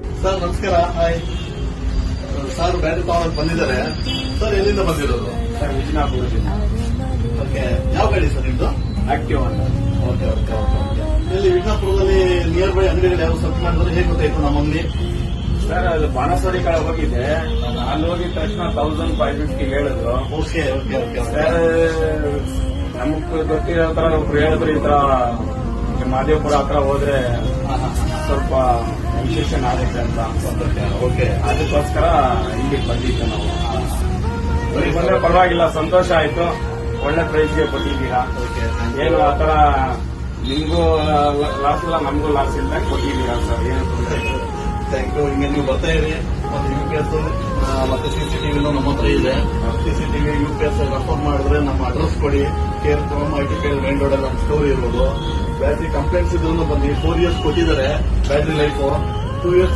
Sir ನಮಸ್ಕಾರ. Hi sir battery ತಗೊಂಡ್ ಬಂದಿದ್ದಾರೆ. ಸರ್ ಎಲ್ಲಿಂದ ಬಂದಿರೋದು? ಸರ್ ವಿಜಯನಗರದಿಂದ. ಓಕೆ ಯಾವ ಗಾಡಿ ಸರ್ ನಿಮ್ದು? ಆಕ್ಟಿವ್ ಅಂತ. ಓಕೆ ಓಕೆ ಓಕೆ ಇಲ್ಲಿ ವಿಜಯಪುರದಲ್ಲಿ ನಿಯರ್ ಬೈ ಅಂಗಡಿಗಳು ಯಾವ ಸರ್ಚ್ ಮಾಡಿದ್ರೆ ಹೇಗೆ ಗೊತ್ತಾಯ್ತು ನಮ್ಮ ಅಂಗಡಿ? ಸರ್ ಅದು ಬಾಣಸ್ವಾಡಿ ಕಡೆ ಹೋಗಿದ್ದೆ ಅಲ್ಲಿ ಹೋಗಿದ ತಕ್ಷಣ ತೌಸಂಡ್ ಫೈವ್ ಫಿಫ್ಟಿ ಹೇಳಿದ್ರು. ಓಕೆ ಓಕೆ ಓಕೆ ಸರ್ ನಮಗ್ ಗೊತ್ತಿರೋ ತರ ಒಬ್ರು ಹೇಳಿದ್ರು ಈ ತರ ಮಾದೇವಪುರ ಹತ್ರ ಹೋದ್ರೆ ಸ್ವಲ್ಪ ಇನ್ಫೆಕ್ಷನ್ ಆಗುತ್ತೆ ಅಂತ ಓಕೆ ಅದಕ್ಕೋಸ್ಕರ ಇಲ್ಲಿ ಬಂದಿದ್ದೆ ನಾವು. ಇಲ್ಲಿ ಬಂದ್ರೆ ಪರವಾಗಿಲ್ಲ ಸಂತೋಷ ಆಯ್ತು. ಒಳ್ಳೆ ಪ್ರೈಸ್ಗೆ ಕೊಟ್ಟಿದ್ದೀರಾ. ಓಕೆ ಏನು ಆ ತರ ನಿಮಗೂ ಲಾಸ್ ಇಲ್ಲ ನಮಗೂ ಲಾಸ್ ಇಲ್ಲ ಕೊಟ್ಟಿದ್ದೀರಾ ಸರ್ ಏನು. ಥ್ಯಾಂಕ್ ಯು ಹಿಂಗೆ ನೀವು ಬರ್ತಾ ಇರಿ. ಮತ್ತೆ ಯು ಪಿ ಎಸ್ ಮತ್ತೆ ಸಿಸಿಟಿವಿನೂ ನಮ್ಮ ಹತ್ರ ಇದೆ. C C TV U P S refer ಮಾಡಿದ್ರೆ ನಮ್ಮ ಅಡ್ರೆಸ್ ಕೊಡಿ. Care from I T care main ರೋಡಲ್ಲಿ ನಮ್ಮ ಸ್ಟೋರ್ ಇರೋದು. ಬ್ಯಾಟ್ರಿ ಕಂಪ್ಲೇಂಟ್ಸ್ ಇದ್ರೂ ಬಂದು ಫೋರ್ ಇಯರ್ಸ್ ಕೊಟ್ಟಿದ್ದಾರೆ. Battery life estudios.